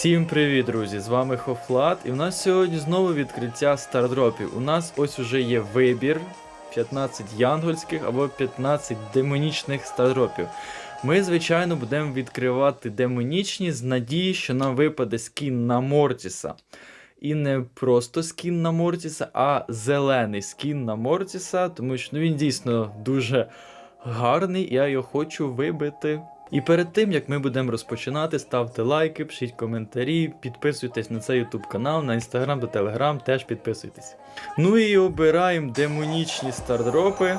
Всім привіт, друзі! З вами Хофлат, і в нас сьогодні знову відкриття стардропів. У нас ось уже є вибір 15 янгольських або 15 демонічних стардропів. Ми, звичайно, будемо відкривати демонічні з надії, що нам випаде скін на Мортіса. І не просто скін на Мортіса, а зелений скін на Мортіса, тому що ну, він дійсно дуже гарний, я його хочу вибити. І перед тим як ми будемо розпочинати, ставте лайки, пишіть коментарі, підписуйтесь на цей YouTube канал, на інстаграм та телеграм теж підписуйтесь. Ну і обираємо демонічні стардропи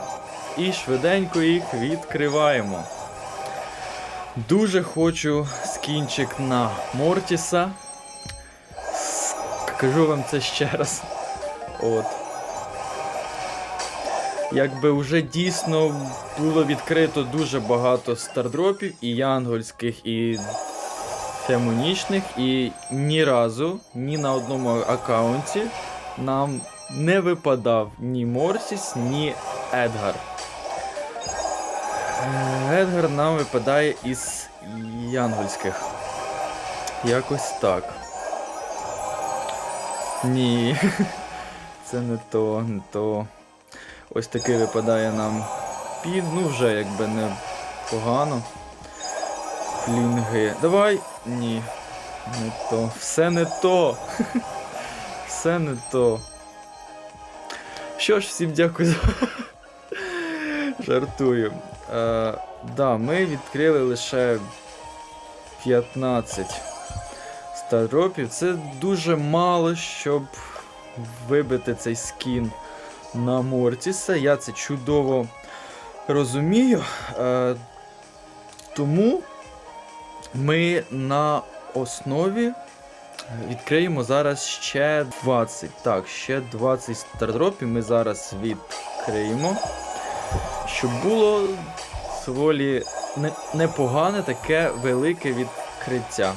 і швиденько їх відкриваємо. Дуже хочу скінчик на Мортіса. Кажу вам це ще раз. От. Якби вже дійсно було відкрито дуже багато стардропів, і янгольських, і демонічних, і ні разу, ні на одному аккаунті нам не випадав ні Морсіс, ні Едгар. Е, Едгар нам випадає із янгольських. Якось так. Ні. Це не то, не то. Ось такий випадає нам під, ну вже якби не погано. Флінги. Давай. Ні. Не то. Все не то. Все не то. Що ж, всім дякую за. Жартую. Е, да, ми відкрили лише 15 стардропів. Це дуже мало, щоб вибити цей скін на Мортіса. Я це чудово розумію. Е, тому ми на основі відкриємо зараз ще 20. Так, ще 20 стардропів ми зараз відкриємо. Щоб було доволі непогане таке велике відкриття.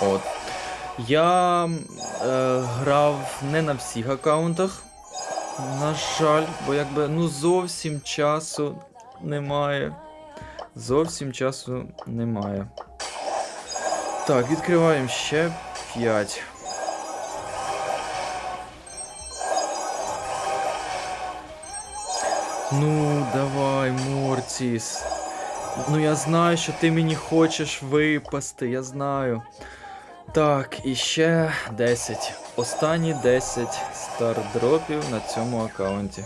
От. Я е, грав не на всіх аккаунтах, на жаль, бо якби ну зовсім часу немає. Зовсім часу немає. Так, відкриваємо ще 5. Ну, давай, Мортіс. Ну я знаю, що ти мені хочеш випасти, я знаю. Так, і ще 10. Останні 10 стардропів на цьому аккаунті.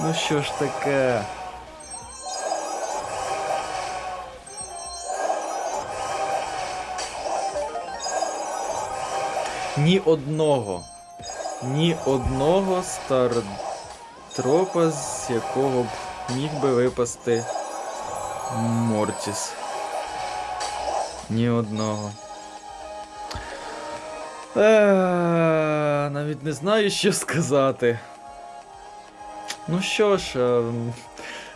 Ну що ж таке? Ні одного. Ні одного стартропа, з якого б міг би випасти Мортіс. Ні одного. Е, навіть не знаю, що сказати. Ну що ж, ем,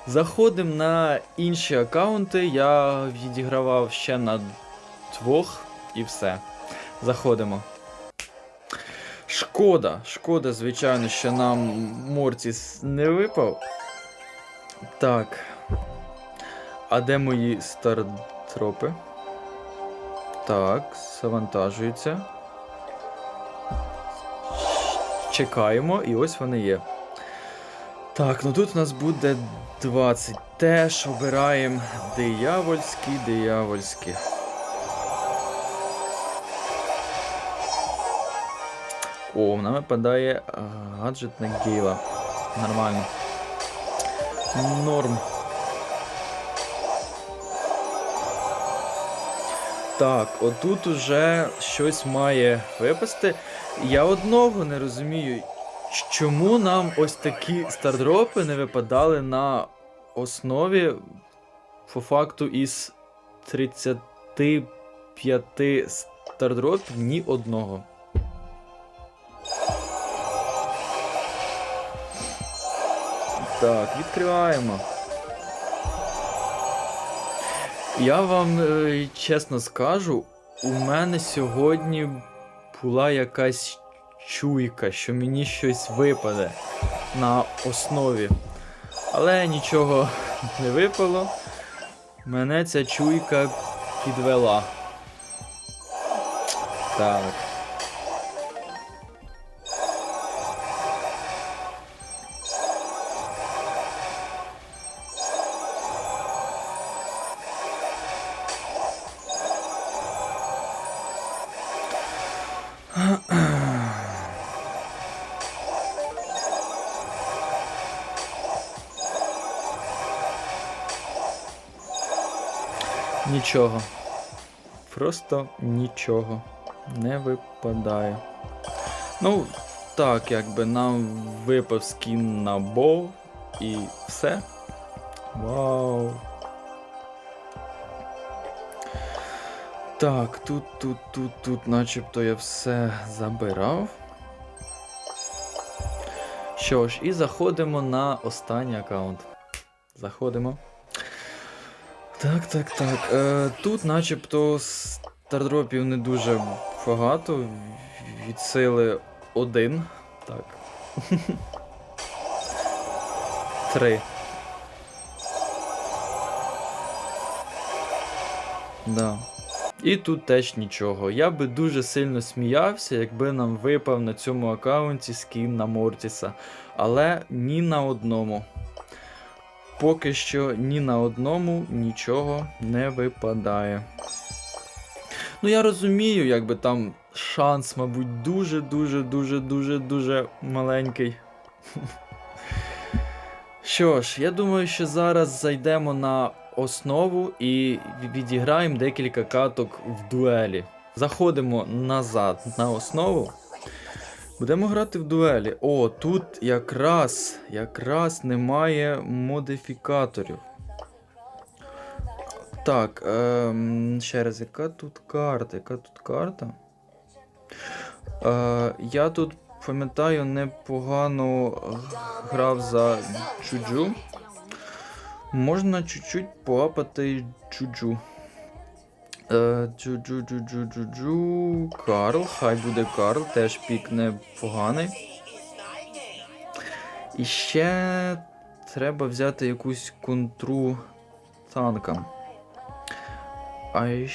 заходимо на інші аккаунти. Я відігравав ще на двох і все. Заходимо. Шкода, шкода, звичайно, що нам Мортіс не випав. Так. А де мої стартропи? Так, завантажуються. Чекаємо, і ось вони є. Так, ну тут у нас буде 20. Теж обираємо диявольські, диявольські. О, нам випадає гаджет на Гейла. Нормально. Норм. Так, отут уже щось має випасти. Я одного не розумію, чому нам ось такі стардропи не випадали на основі по факту із 35 стардропів ні одного. Так, відкриваємо. Я вам е, чесно скажу, у мене сьогодні була якась чуйка, що мені щось випаде. на основі. Але нічого не випало. Мене ця чуйка підвела. Так. Нічого. Просто нічого не випадає. Ну, так, якби нам випав скін на боу і все. Вау. Так, тут, тут, тут, тут, начебто я все забирав. Що ж, і заходимо на останній аккаунт. Заходимо. Так, так, так. Е, тут начебто стардропів не дуже багато. Від сили один. Так. Три. Да. І тут теж нічого. Я би дуже сильно сміявся, якби нам випав на цьому аккаунті скін на Мортіса. Але ні на одному. Поки що ні на одному нічого не випадає. Ну, я розумію, якби там шанс, мабуть, дуже-дуже, дуже, дуже, дуже маленький. Що ж, я думаю, що зараз зайдемо на основу і відіграємо декілька каток в дуелі. Заходимо назад на основу. Будемо грати в дуелі. О, тут якраз, якраз немає модифікаторів. Так, ем, ще раз, яка тут карта? Яка тут карта? Е, я тут пам'ятаю непогано грав за Джуджу. Можна чуть-чуть поапати Джуджу. Е, Джуджу, джуджу, джуджу. Карл, хай буде Карл, теж пік непоганий. І ще треба взяти якусь контру танкам. А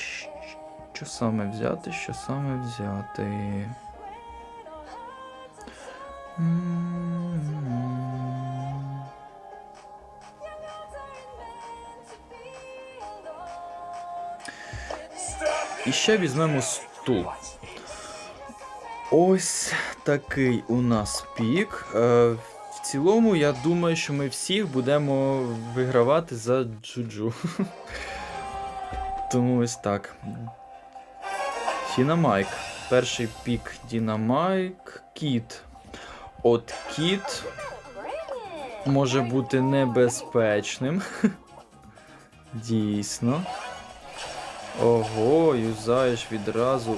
що саме взяти? Що саме взяти? М. І ще візьмемо стул. Ось такий у нас пік. Е, в цілому, я думаю, що ми всіх будемо вигравати за джуджу. Тому ось так. Дінамайк. Перший пік Дінамайк. Кіт. От кіт може бути небезпечним. Дійсно. Ого, юзаєш відразу.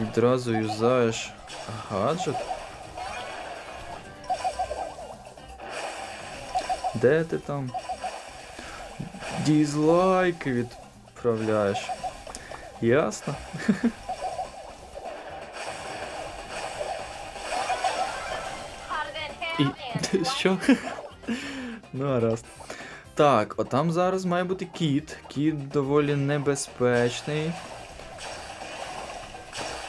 Відразу юзаєш гаджет. Де ти там? Дізлайки відправляєш. Ясно. І що? ну, гаразд. Так, отам зараз має бути кіт. Кіт доволі небезпечний.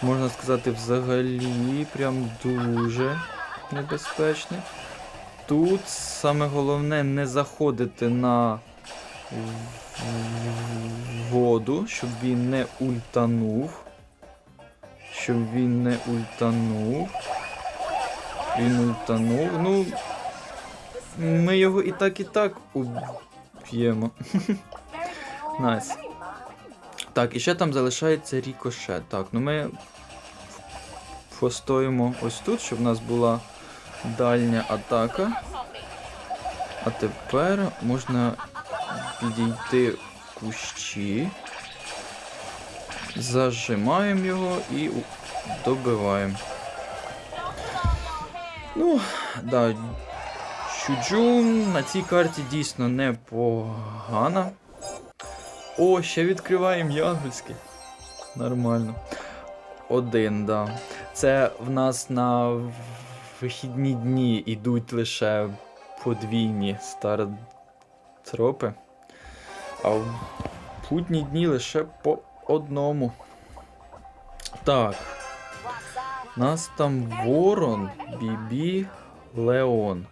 Можна сказати, взагалі, прям дуже небезпечний. Тут саме головне не заходити на воду, щоб він не ультанув. Щоб він не ультанув. Він ультанув. Ну. Ми його і так, і так уб'ємо. Найс. Так, і ще там залишається рікошет. Так, ну ми постоїмо ось тут, щоб в нас була дальня атака. А тепер можна підійти в кущі. Зажимаємо його і добиваємо. Ну, да. Чуджу на цій карті дійсно непогана. О, ще відкриваємо янгольське. Нормально. Один, да. Це в нас на вихідні дні йдуть лише подвійні стартропи, а в будні дні лише по одному. Так. Нас там Ворон, Бібі, Леон.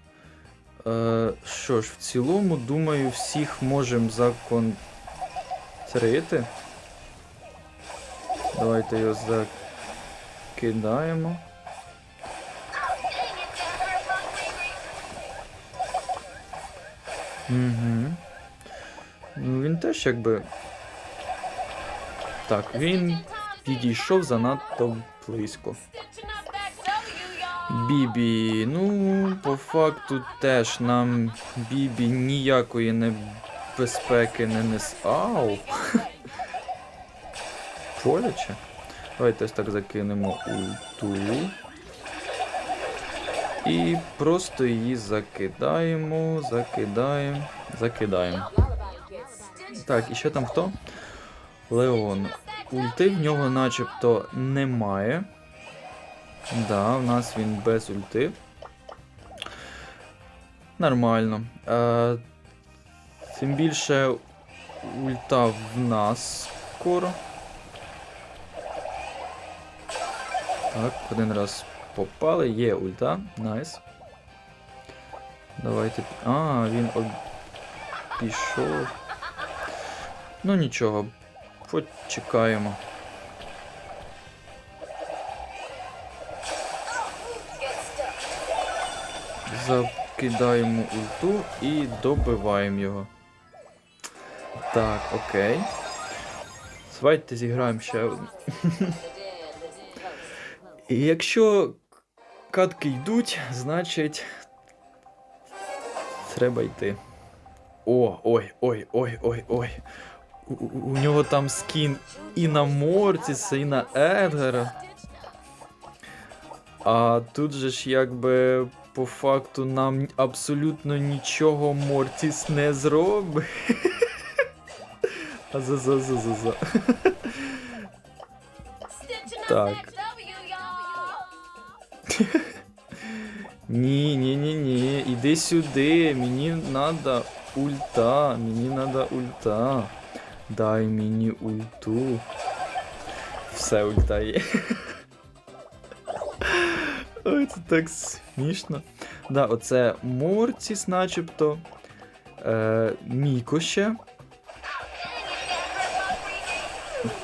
Е, що ж, в цілому, думаю, всіх можемо законтрити. Давайте його закидаємо. Угу. Ну, він теж якби. Так, він підійшов занадто близько. Бібі, ну, по факту теж нам Бібі ніякої небезпеки не нес. Ау! Боляче. Давайте ось так закинемо ульту. І просто її закидаємо, закидаємо, закидаємо. Так, і ще там хто? Леон. Ульти в нього начебто немає. Да, в нас він без ульти. Нормально. Е, тим більше ульта в нас скоро. Так, один раз попали. Є ульта. Найс. Давайте. А, він об... пішов. Ну нічого. Почекаємо. Закидаємо ульту і добиваємо його. Так, окей. Давайте зіграємо ще одну. І якщо катки йдуть, значить. Треба йти. О, ой, ой, ой, ой, ой. У, у- нього там скін і на Мортіса, і на Едгара. А тут же ж якби по факту нам абсолютно нічого Мортіс не зробить. А за за за за за. Так. Ні, ні, ні, ні. Іди сюди. Мені надо ульта. Мені надо ульта. Дай мені ульту. Все ульта є. Ой, це так смішно. Да, оце Мортіс, начебто. Е, Міко ще.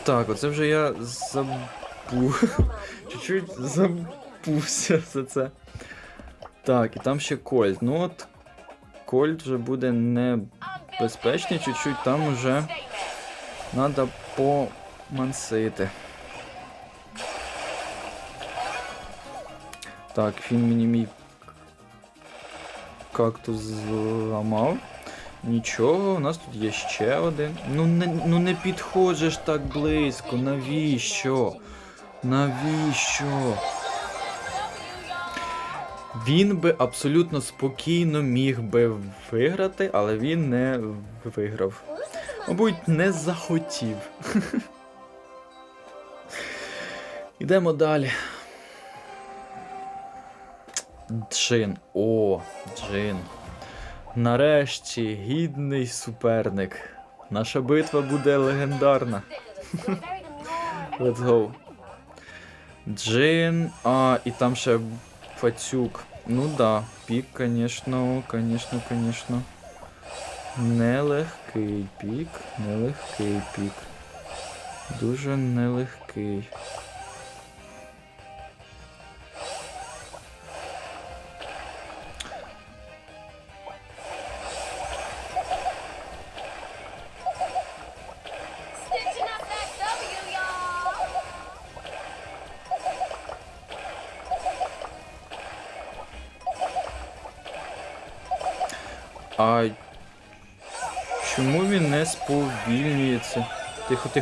Так, оце вже я забув. Чуть-чуть забувся за це. Так, і там ще Кольт. Ну от Кольт вже буде небезпечний, чуть-чуть там уже треба помансити. Так, він мені мій кактус зламав. Нічого, у нас тут є ще один. Ну не, ну не підходиш так близько. Навіщо? Навіщо? Він би абсолютно спокійно міг би виграти, але він не виграв. Мабуть, не захотів. Йдемо далі. Джин. О, Джин. Нарешті гідний суперник. Наша битва буде легендарна. Let's go. Джин. А, і там ще Фацюк. Ну да, пік, конечно, конечно, конечно. Нелегкий пік, нелегкий пік. Дуже нелегкий.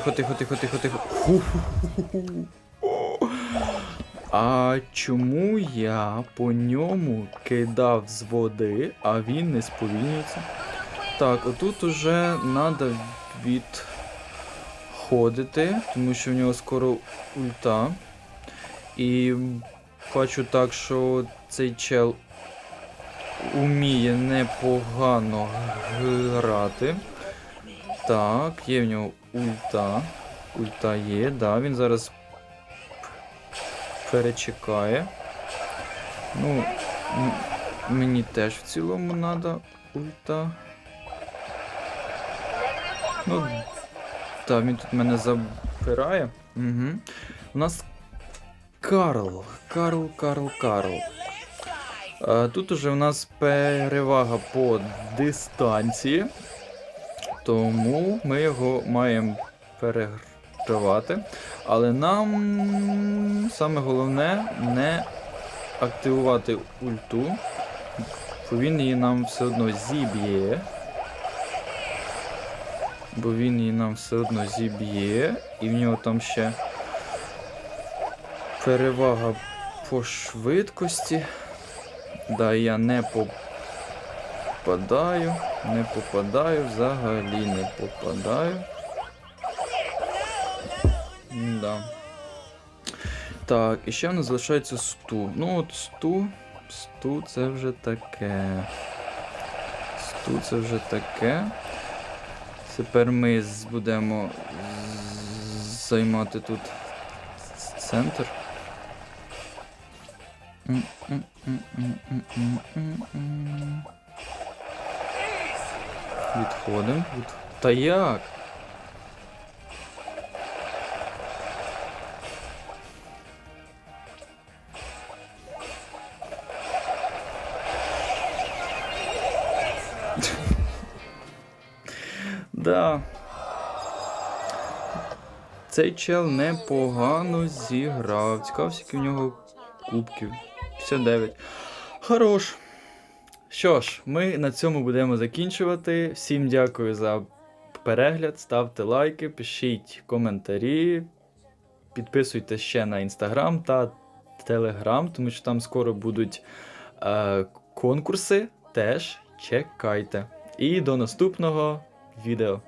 Тихо, тихо, тихо, тихо, тихо. А чому я по ньому кидав з води, а він не сповільнюється? Так, отут уже треба відходити, тому що в нього скоро ульта. І Бачу так, що цей чел уміє непогано грати. Так, є в нього ульта. Ульта є, да, він зараз перечекає. Ну, мені теж в цілому треба ульта. Ну, так, він тут мене забирає. Угу. У нас Карл. Карл, Карл, Карл. А, тут уже у нас перевага по дистанції. Тому ми його маємо перегравати. Але нам саме головне не активувати ульту, бо він її нам все одно зіб'є. Бо він її нам все одно зіб'є, і в нього там ще перевага по швидкості. Да, я не попадаю, не попадаю, взагалі не попадаю. Да. Так, і ще в нас залишається сту. Ну от сту. Сту це вже таке. Сту це вже таке. Тепер ми будемо займати тут центр. М-м-м-м-м-м-м. Відходимо. Від... Та як? Да. Цей чел непогано зіграв. Цікаво, скільки в нього кубків. 59. Хорош. Що ж, ми на цьому будемо закінчувати. Всім дякую за перегляд. Ставте лайки, пишіть коментарі. Підписуйтесь ще на інстаграм та телеграм, тому що там скоро будуть е, конкурси. Теж чекайте. І до наступного відео.